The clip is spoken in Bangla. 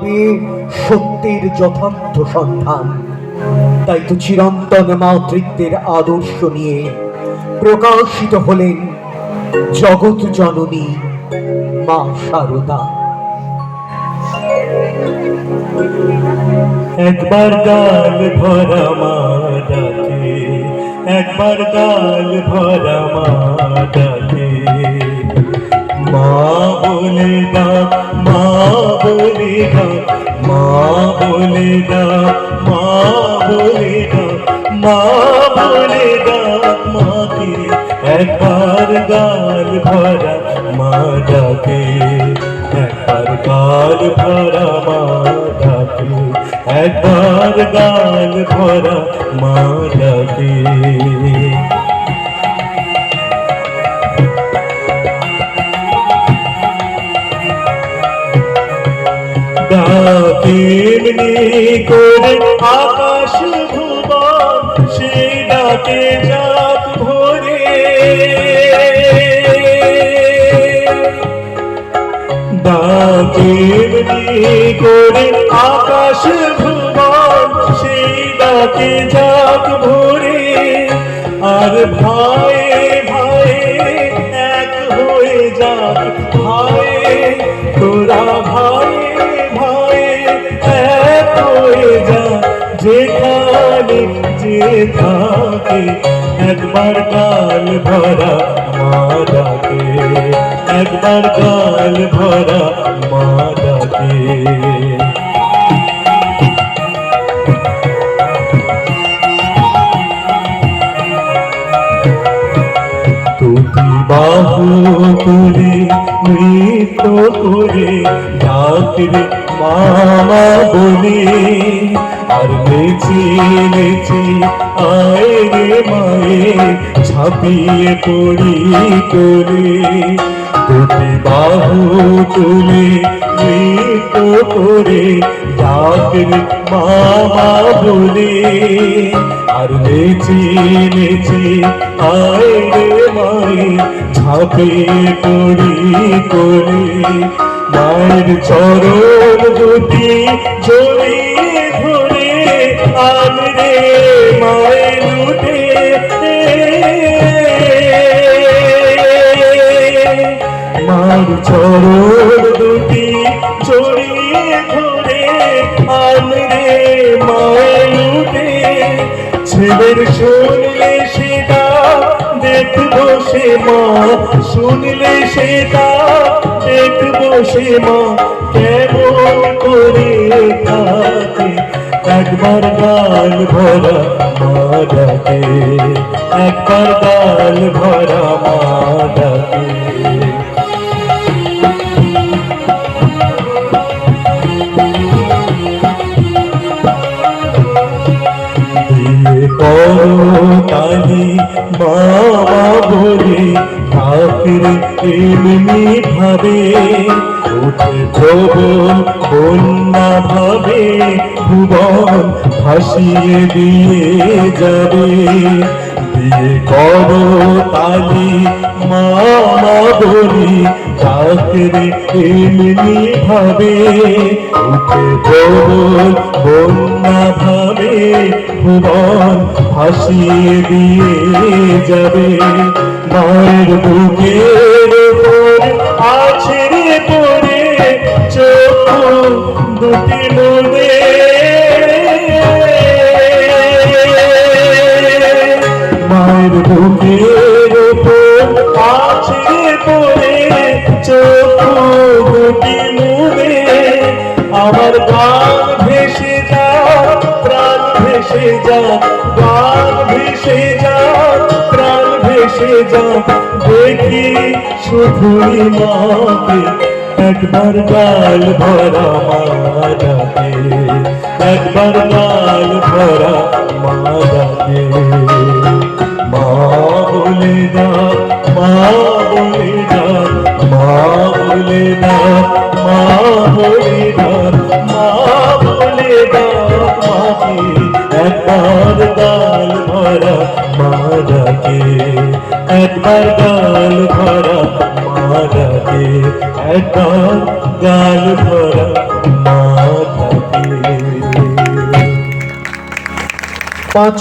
পেয়ে সত্যের যথার্থ সন্ধান। তাই তো চিরন্তন মাতৃত্বের আদর্শ নিয়ে প্রকাশিত হলেন জগৎ জননী মা সারদা। একবার গাল ভরা মা একবার গাল ভরা মা মা বলে ডাক, মা বলে মা বলে মা বলে মা বলে ডাক মাকে একবার গাল ভরা মা ডাকে একবার গাল ভরা মা ডাকে একবার গাল ভরা মা ডাকে ডাকেমনি করে আকাশ ভুবন সেই ডাকে যাক ভরে। ডাকেমনি করে আকাশ ভুবন সেই ডাকে যাক ভরে। আর ভাই ভাই, এক হয়ে যাক ভাই, তোরা যেখানে যে থাকে। একবার কাল ভরা মা ডাকে একবার কাল ভরা মা ডাকে তুই বাহু করে, নৃত্য করে ডাকরে মামা বলে, আর নেচে নেচে, আয় রে মায়ে ছাপিয়ে পড়ি করে দুটি বাহু তুলে নৃত্য করে ডাকরে মামা বলে, আর নেচে নেচে, আয় রে মায়ে ঝাঁপে পড়ি করে মায়ের চরণ দুটি জড়িয়ে ধরে আন রে মায়ের উঠে মার চরণ দুটি জড়িয়ে ধরে আন রে মায়ের উঠে ছেলের শুনলে সেটা সে মা শুনলে সেটা দেখব সে মা কেমন করে থাকে একবার গাল ভরা মা ডাকে একবার গাল ভরা মা ডাকে কালি বাবা বলে, ঠাকুর এমনি ভাবে, উঠে প্রবল বন্যা ভাবে, ভুবন ভাসিয়ে দিয়ে যাবে। দিয়ে করো তালি, মামা বলি ঠাকুর এমনি ভাবে, উঠে প্রবল বন্যা ভাবে, ভুবন ভাসিয়ে দিয়ে যাবে। মায়ের বুকের আছে পড়ে চোখ দুটি মনে ভেসে যা প্রাণ ভেসে যা প্রাণ ভেসে যা দেখি শুধুই মাকে একবার গাল ভরা মা ডাকে একবার গাল ভরা মা একবার গাল ভরা মারাকে একবার গাল ভরা মারাকে একবার গাল ভরা মারাকে। পাঁচ